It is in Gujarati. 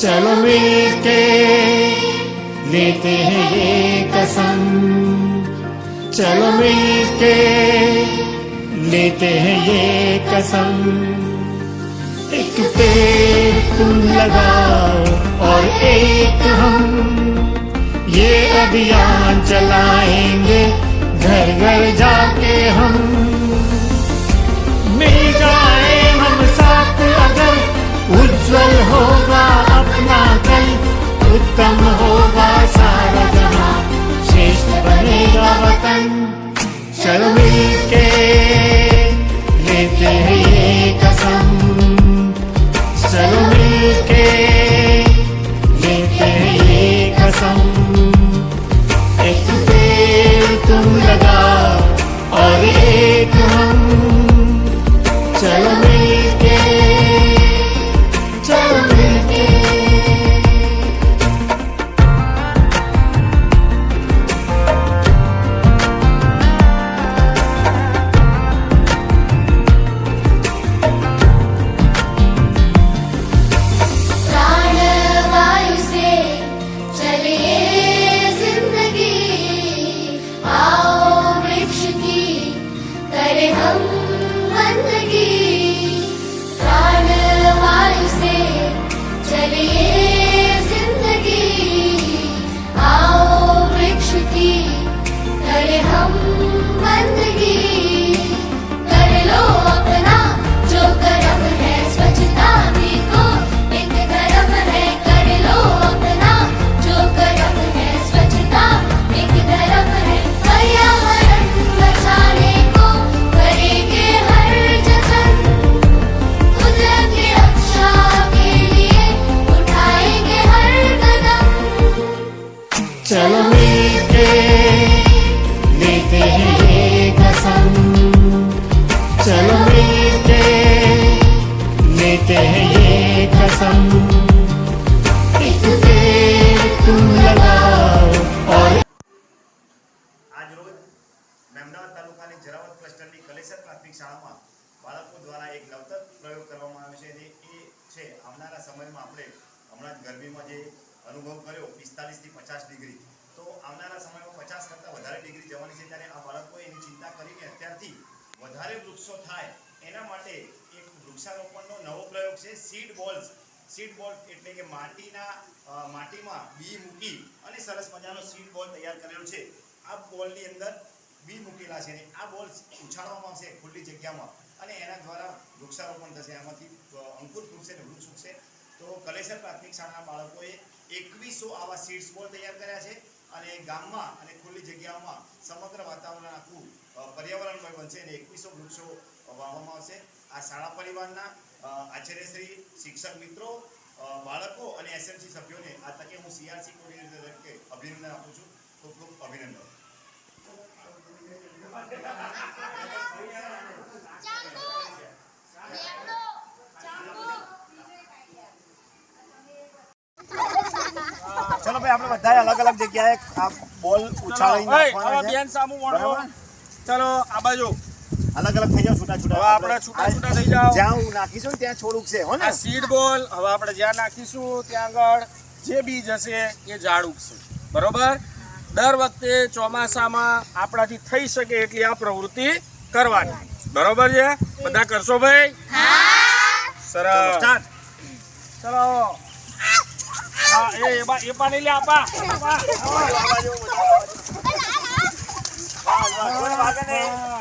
चलो मिलके लेते हैं ये कसम। चलो मिलके लेते हैं ये कसम। एक पेड़ तुम लगाओ और एक हम। ये अभियान चलाएँगे, घर घर जाके हम। मिल जाए हम साथ अगर उज्जवल कल उत्तम होगा बंदगी મહેમદાવાદ તાલુકાની જરાવત ક્લસ્ટરની કલેસર પ્રાથમિક શાળામાં બાળકો દ્વારા એક નવતર પ્રયોગ કરવામાં આવ્યો છે. અને એ છે, આવનારા સમયમાં આપણે હમણાં જ ગરમીમાં જે અનુભવ કર્યો પિસ્તાલીસથી પચાસ ડિગ્રી. તો આવનારા સમયમાં પચાસ કરતાં વધારે ડિગ્રી જવાની છે, ત્યારે આ બાળકોએ એની ચિંતા કરીને અત્યારથી વધારે વૃક્ષો થાય એના માટે એક વૃક્ષારોપણનો નવો પ્રયોગ છે સીડ બોલ્સ સીડ બોલ એટલે કે માટીના માટીમાં બી મૂકી અને સરસ મજાનો સીડ બોલ તૈયાર કરેલો છે. આ બોલની અંદર બી મૂકેલા છે ને આ બોલ ઉછાળવામાં આવશે ખુલ્લી જગ્યામાં. અને એના દ્વારા વૃક્ષારોપણ થશે. આમાંથી અંકુર ફૂટશે ને વૃક્ષ ઉગશે. તો કલેસર પ્રાથમિક શાળાના બાળકોએ એકવીસો આવા સીડ્સ બોલ તૈયાર કર્યા છે અને ગામમાં અને ખુલ્લી જગ્યાઓમાં સમગ્ર વાતાવરણ આખું પર્યાવરણમય બનશે અને એકવીસો વૃક્ષો વાવવામાં આવશે. આ શાળા પરિવારના આચાર્યશ્રી, શિક્ષક મિત્રો બાળકો અને એસએમસી સભ્યોને આ તકે હું સીઆરસી કોર્ડિનેટર તરીકે અભિનંદન આપું છું. ખૂબ ખૂબ અભિનંદન. ચલો ભાઈ આપણે બધા અલગ અલગ જગ્યાએ આ બોલ ઉછાળીને ઓય, છે. બેન સામુ વણો. ચલો આ બાજુ. અલગ અલગ થઈ જાવ છૂટા છૂટા. હવે આપણે છૂટા છૂટા થઈ જાવ જ્યાં હું નાખીશું ત્યાં છોડ છે હો ને? આ સીડ બોલ હવે આપણે જ્યાં નાખીશું ત્યાં આગળ જે બીજ હશે એ ઝાડ ઉગશે. બરોબર? દર વખતે ચોમાસામાં આપણાથી થઈ શકે એટલી આ પ્રવૃત્તિ કરવાની. બરોબર છે? બધા કરશો ભાઈ? સરસ. ચલો. હા એ બા- એ પાણી લે આપા આપા, આપા. વાહ, વાહ, કોઈ વાગે નહીં.